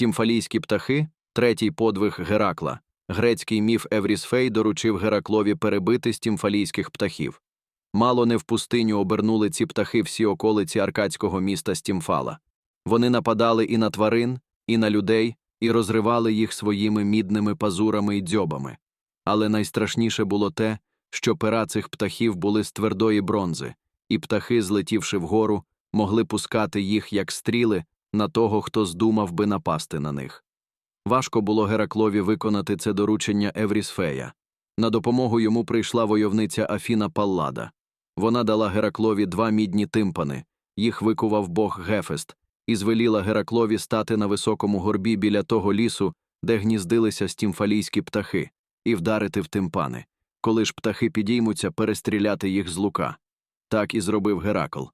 Стімфалійські птахи третій подвиг Геракла. Грецький міф Еврісфей доручив Гераклові перебити стімфалійських птахів. Мало не в пустиню обернули ці птахи всі околиці аркадського міста Стімфала. Вони нападали і на тварин, і на людей, і розривали їх своїми мідними пазурами й дзьобами. Але найстрашніше було те, що пера цих птахів були з твердої бронзи, і птахи, злетівши вгору, могли пускати їх як стріли на того, хто здумав би напасти на них. Важко було Гераклові виконати це доручення Еврісфея. На допомогу йому прийшла войовниця Афіна Паллада. Вона дала Гераклові два мідні тимпани, їх викував бог Гефест, і звеліла Гераклові стати на високому горбі біля того лісу, де гніздилися стімфалійські птахи, і вдарити в тимпани. Коли ж птахи підіймуться, перестріляти їх з лука. Так і зробив Геракл.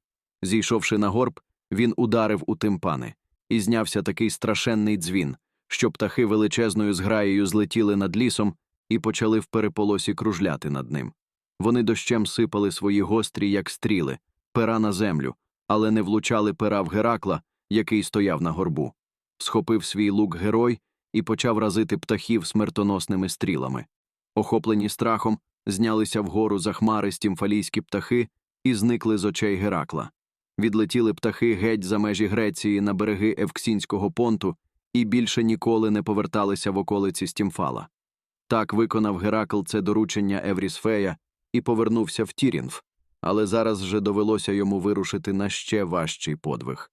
Зійшовши на горб, він ударив у тимпани, і знявся такий страшенний дзвін, що птахи величезною зграєю злетіли над лісом і почали в переполосі кружляти над ним. Вони дощем сипали свої гострі, як стріли, пера на землю, але не влучали пера в Геракла, який стояв на горбу. Схопив свій лук герой і почав разити птахів смертоносними стрілами. Охоплені страхом, знялися вгору за хмари стімфалійські птахи і зникли з очей Геракла. Відлетіли птахи геть за межі Греції на береги Евксінського понту і більше ніколи не поверталися в околиці Стімфала. Так виконав Геракл це доручення Еврісфея і повернувся в Тірінф, але зараз вже довелося йому вирушити на ще важчий подвиг.